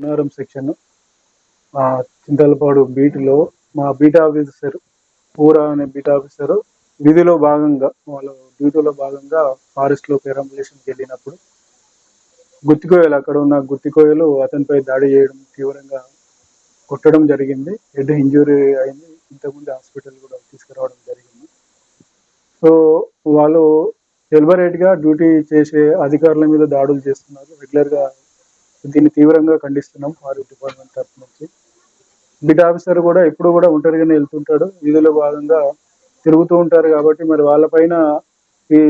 Gannavaram section మా చింతలపాడు బీట్లో మా beat officer పూరా అనే బీట్ ఆఫీసర్ విధిలో భాగంగా వాళ్ళ డ్యూటీలో భాగంగా ఫారెస్ట్లో పెరంబులేషన్కి వెళ్ళినప్పుడు గుత్తికోయలు అక్కడ ఉన్న గుత్తికోయలు అతనిపై దాడి చేయడం తీవ్రంగా కొట్టడం జరిగింది. హెడ్ ఇంజురీ అయింది. ఇంతకుముందు హాస్పిటల్ కూడా తీసుకురావడం జరిగింది. సో వాళ్ళు డెలిబరేట్గా డ్యూటీ చేసే అధికారుల మీద దాడులు చేస్తున్నారు. రెగ్యులర్గా దీన్ని తీవ్రంగా ఖండిస్తున్నాం ఫారెస్ట్ డిపార్ట్మెంట్ తరఫు నుంచి. బిడ్ ఆఫీసర్ కూడా ఎప్పుడు కూడా ఒంటరిగానే వెళ్తుంటాడు. విధిలో భాగంగా తిరుగుతూ ఉంటారు కాబట్టి మరి వాళ్ళపైన ఈ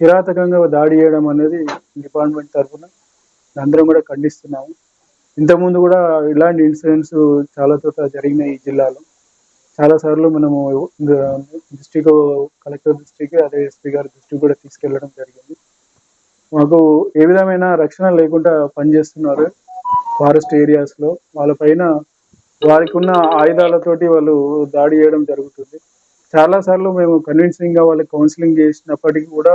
కిరాతకంగా దాడి చేయడం అనేది డిపార్ట్మెంట్ తరఫున అందరం కూడా ఖండిస్తున్నాము. ఇంతకుముందు కూడా ఇలాంటి ఇన్సిడెంట్స్ చాలా చోట్ల జరిగినాయి ఈ జిల్లాలో. చాలా సార్లు మనము డిస్టిక్ కలెక్టర్ దృష్టికి అదే ఎస్పీ గారి దృష్టికి కూడా తీసుకెళ్ళడం జరిగింది. మాకు ఏ విధమైన రక్షణ లేకుండా పనిచేస్తున్నారు ఫారెస్ట్ ఏరియాస్లో వాళ్ళపైన వారికి ఉన్న ఆయుధాలతోటి వాళ్ళు దాడి చేయడం జరుగుతుంది. చాలా సార్లు మేము కన్విన్సింగ్గా వాళ్ళకి కౌన్సిలింగ్ చేసినప్పటికీ కూడా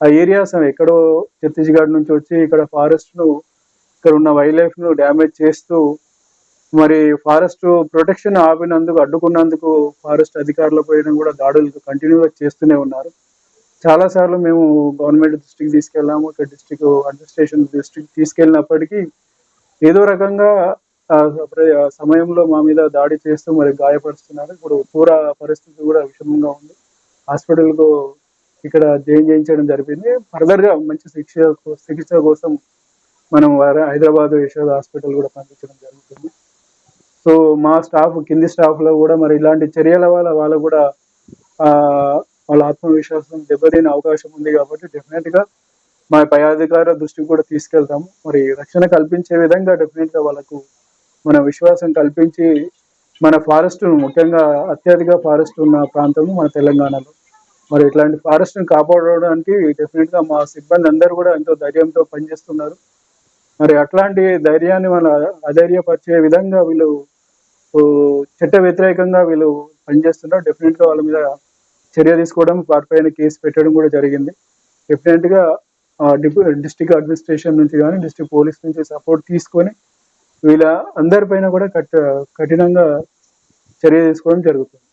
ఆ ఏరియాస్ ఎక్కడో ఛత్తీస్గఢ్ నుంచి వచ్చి ఇక్కడ ఫారెస్ట్ను ఇక్కడ ఉన్న వైల్డ్ లైఫ్ను డ్యామేజ్ చేస్తూ మరి ఫారెస్ట్ ప్రొటెక్షన్ ఆపినందుకు అడ్డుకున్నందుకు ఫారెస్ట్ అధికారుల పైన కూడా దాడులు కంటిన్యూగా చేస్తూనే ఉన్నారు. చాలా సార్లు మేము గవర్నమెంట్ దృష్టికి తీసుకెళ్ళాము ఇక్కడ డిస్ట్రిక్ట్ అడ్మినిస్ట్రేషన్ దృష్టికి తీసుకెళ్ళినప్పటికీ ఏదో రకంగా సమయంలో మా మీద దాడి చేస్తూ మరి గాయపరుస్తున్నారు. ఇప్పుడు పూర పరిస్థితి కూడా విషమంగా ఉంది. హాస్పిటల్కు ఇక్కడ జైన్ చేయించడం జరిగింది. ఫర్దర్గా మంచి శిక్ష చికిత్స కోసం మనం వార- హైదరాబాద్ యశోద హాస్పిటల్ కూడా పంపించడం జరుగుతుంది. సో మా స్టాఫ్ కింది స్టాఫ్లో కూడా మరి ఇలాంటి చర్యల వల్ల వాళ్ళు కూడా వాళ్ళ ఆత్మవిశ్వాసం దెబ్బతినే అవకాశం ఉంది కాబట్టి డెఫినెట్గా మా పై అధికార దృష్టికి కూడా తీసుకెళ్తాము. మరి రక్షణ కల్పించే విధంగా డెఫినెట్గా వాళ్ళకు మన విశ్వాసం కల్పించి మన ఫారెస్ట్ ముఖ్యంగా అత్యధిక ఫారెస్ట్ ఉన్న ప్రాంతము మన తెలంగాణలో. మరి ఇట్లాంటి ఫారెస్ట్ని కాపాడడానికి డెఫినెట్గా మా సిబ్బంది అందరూ కూడా ఎంతో ధైర్యంతో పనిచేస్తున్నారు. మరి అట్లాంటి ధైర్యాన్ని మన అధైర్యపరిచే విధంగా వీళ్ళు చట్ట వ్యతిరేకంగా వీళ్ళు పనిచేస్తున్నారు. డెఫినెట్గా వాళ్ళ మీద చర్య తీసుకోవడం వారిపైన కేసు పెట్టడం కూడా జరిగింది. డెఫినెట్గా అడ్మినిస్ట్రేషన్ నుంచి కానీ డిస్ట్రిక్ట్ పోలీస్ నుంచి సపోర్ట్ తీసుకొని వీళ్ళ అందరిపైన కూడా కఠినంగా చర్య తీసుకోవడం జరుగుతుంది.